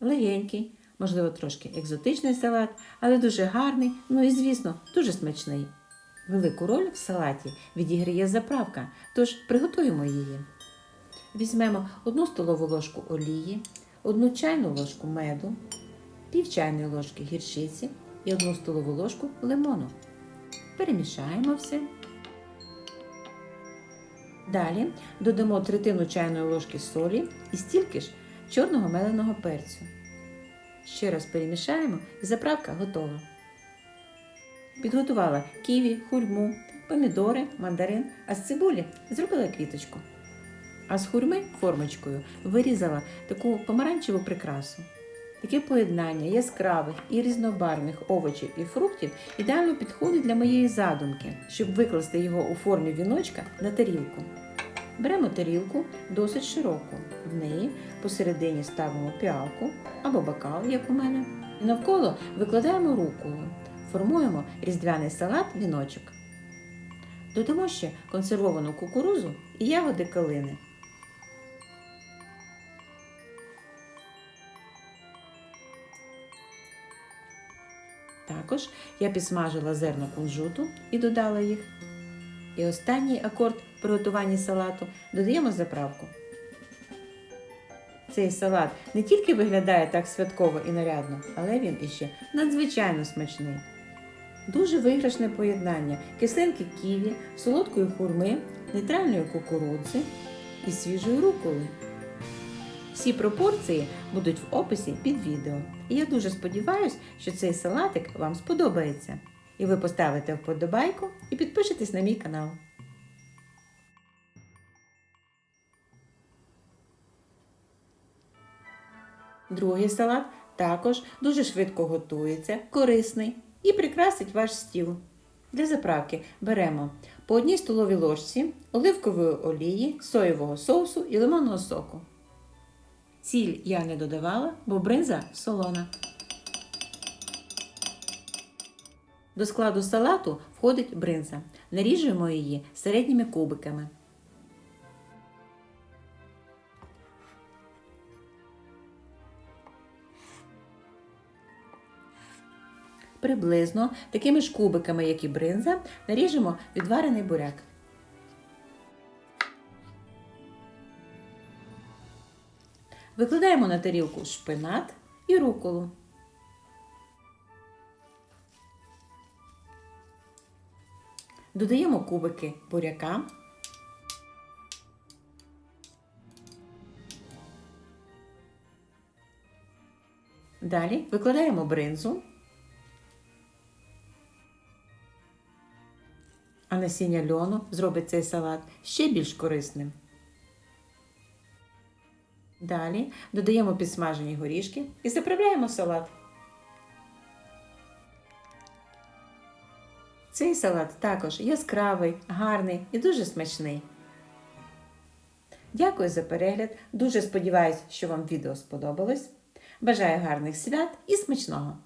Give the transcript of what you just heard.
Легенький, можливо, трошки екзотичний салат, але дуже гарний, ну і, звісно, дуже смачний. Велику роль в салаті відіграє заправка, тож приготуємо її. Візьмемо одну столову ложку олії, одну чайну ложку меду, пів чайної ложки гірчиці і одну столову ложку лимону. Перемішаємо все. Далі додамо третину чайної ложки солі і стільки ж чорного меленого перцю. Ще раз перемішаємо і заправка готова. Підготувала ківі, хурму, помідори, мандарин, а з цибулі зробила квіточку. А з хурми формочкою вирізала таку помаранчеву прикрасу. Таке поєднання яскравих і різнобарвних овочів і фруктів ідеально підходить для моєї задумки, щоб викласти його у формі віночка на тарілку. Беремо тарілку досить широку. В неї посередині ставимо піалку або бокал, як у мене, навколо викладаємо руколу. Формуємо різдвяний салат віночок. Додамо ще консервовану кукурузу і ягоди калини. Також я підсмажила зерна кунжуту і додала їх. І останній акорд при готуванні салату додаємо заправку. Цей салат не тільки виглядає так святково і нарядно, але він іще надзвичайно смачний. Дуже виграшне поєднання кислинки ківі, солодкої хурми, нейтральної кукурудзи і свіжої руколи. Всі пропорції будуть в описі під відео. І я дуже сподіваюся, що цей салатик вам сподобається. І ви поставите вподобайку і підпишетесь на мій канал. Другий салат також дуже швидко готується, корисний і прикрасить ваш стіл. Для заправки беремо по одній столовій ложці оливкової олії, соєвого соусу і лимонного соку. Сіль я не додавала, бо бринза солона. До складу салату входить бринза. Наріжуємо її середніми кубиками. Приблизно такими ж кубиками, як і бринза, наріжемо відварений буряк. Викладаємо на тарілку шпинат і руколу. Додаємо кубики буряка. Далі викладаємо бринзу. А насіння льону зробить цей салат ще більш корисним. Далі додаємо підсмажені горішки і заправляємо салат. Цей салат також яскравий, гарний і дуже смачний. Дякую за перегляд. Дуже сподіваюся, що вам відео сподобалось. Бажаю гарних свят і смачного!